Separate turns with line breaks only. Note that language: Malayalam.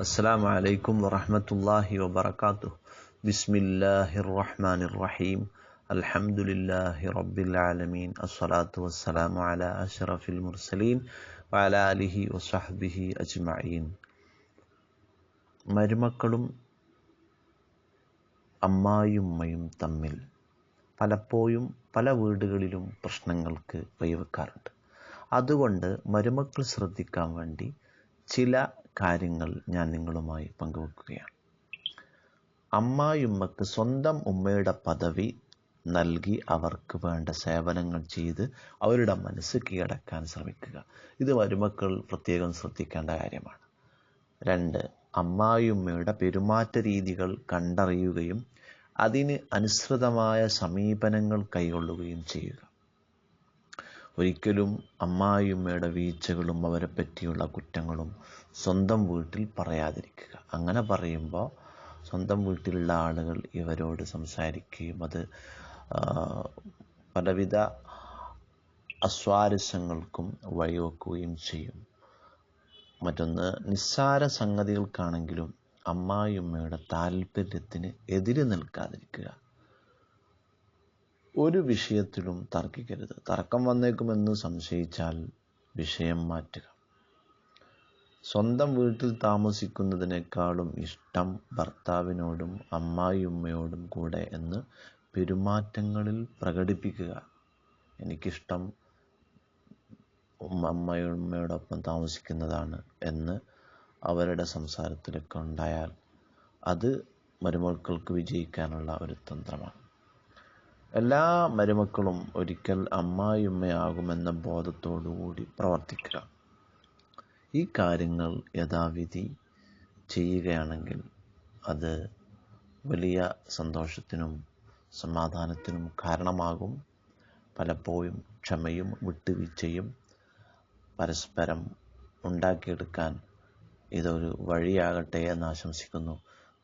السلام عليكم ورحمة الله وبركاته بسم الله الرحمن الرحيم الحمد لله رب العالمين الصلاة والسلام على أشرف المرسلين وعلى آله وصحبه أجمعين മരുമക്കളും അമ്മായിയുമ്മയും തമ്മിൽ പലപ്പോഴും പല വീടുകളിലും പ്രശ്നങ്ങൾക്ക് വഴിവെക്കാറുണ്ട് അതുകൊണ്ട് മരുമക്കൾ ശ്രദ്ധിക്കാൻ വേണ്ടി ചില കാര്യങ്ങൾ ഞാൻ നിങ്ങളുമായി പങ്കുവെക്കുകയാണ്. അമ്മായിയമ്മക്ക് സ്വന്തം ഉമ്മയുടെ പദവി നൽകി അവർക്ക് വേണ്ട സേവനങ്ങൾ ചെയ്ത് അവരുടെ മനസ്സ് കീഴടക്കാൻ ശ്രമിക്കുക. ഇത് മരുമക്കൾ പ്രത്യേകം ശ്രദ്ധിക്കേണ്ട കാര്യമാണ്. രണ്ട് അമ്മായിയമ്മയുടെ പെരുമാറ്റ രീതികൾ കണ്ടറിയുകയും അതിന് അനുസൃതമായ സമീപനങ്ങൾ കൈകൊള്ളുകയും ചെയ്യുക. ഒരിക്കലും അമ്മായിയുമ്മയുടെ വീഴ്ചകളും അവരെ പറ്റിയുള്ള കുറ്റങ്ങളും സ്വന്തം വീട്ടിൽ പറയാതിരിക്കുക. അങ്ങനെ പറയുമ്പോൾ സ്വന്തം വീട്ടിലുള്ള ആളുകൾ ഇവരോട് സംസാരിക്കുകയും അത് പലവിധ അസ്വാരസ്യങ്ങൾക്കും വഴിവെക്കുകയും ചെയ്യും. മറ്റൊന്ന് നിസ്സാര സംഗതികൾക്കാണെങ്കിലും അമ്മായിയമ്മയുടെ താല്പര്യത്തിന് എതിര് നിൽക്കാതിരിക്കുക. ഒരു വിഷയത്തിലും തർക്കിക്കരുത്. തർക്കം വന്നേക്കുമെന്ന് സംശയിച്ചാൽ വിഷയം മാറ്റുക. സ്വന്തം വീട്ടിൽ താമസിക്കുന്നതിനേക്കാളും ഇഷ്ടം ഭർത്താവിനോടും അമ്മായിയുമ്മയോടും കൂടെ എന്ന് പെരുമാറ്റങ്ങളിൽ പ്രകടിപ്പിക്കുക. എനിക്കിഷ്ടം അമ്മയുമ്മയോടൊപ്പം താമസിക്കുന്നതാണ് എന്ന് അവരുടെ സംസാരത്തിലൊക്കെ ഉണ്ടായാൽ അത് മരുമക്കൾക്ക് വിജയിക്കാനുള്ള ഒരു തന്ത്രമാണ്. എല്ലാ മരുമക്കളും ഒരിക്കൽ അമ്മായിയുമ്മയാകുമെന്ന ബോധത്തോടുകൂടി പ്രവർത്തിക്കുക. ഈ കാര്യങ്ങൾ യഥാവിധി ചെയ്യുകയാണെങ്കിൽ അത് വലിയ സന്തോഷത്തിനും സമാധാനത്തിനും കാരണമാകും. പലപ്പോഴും ക്ഷമയും വിട്ടുവീഴ്ചയും പരസ്പരം ഉണ്ടാക്കിയെടുക്കാൻ ഇതൊരു വഴിയാകട്ടെ എന്ന് ആശംസിക്കുന്നു.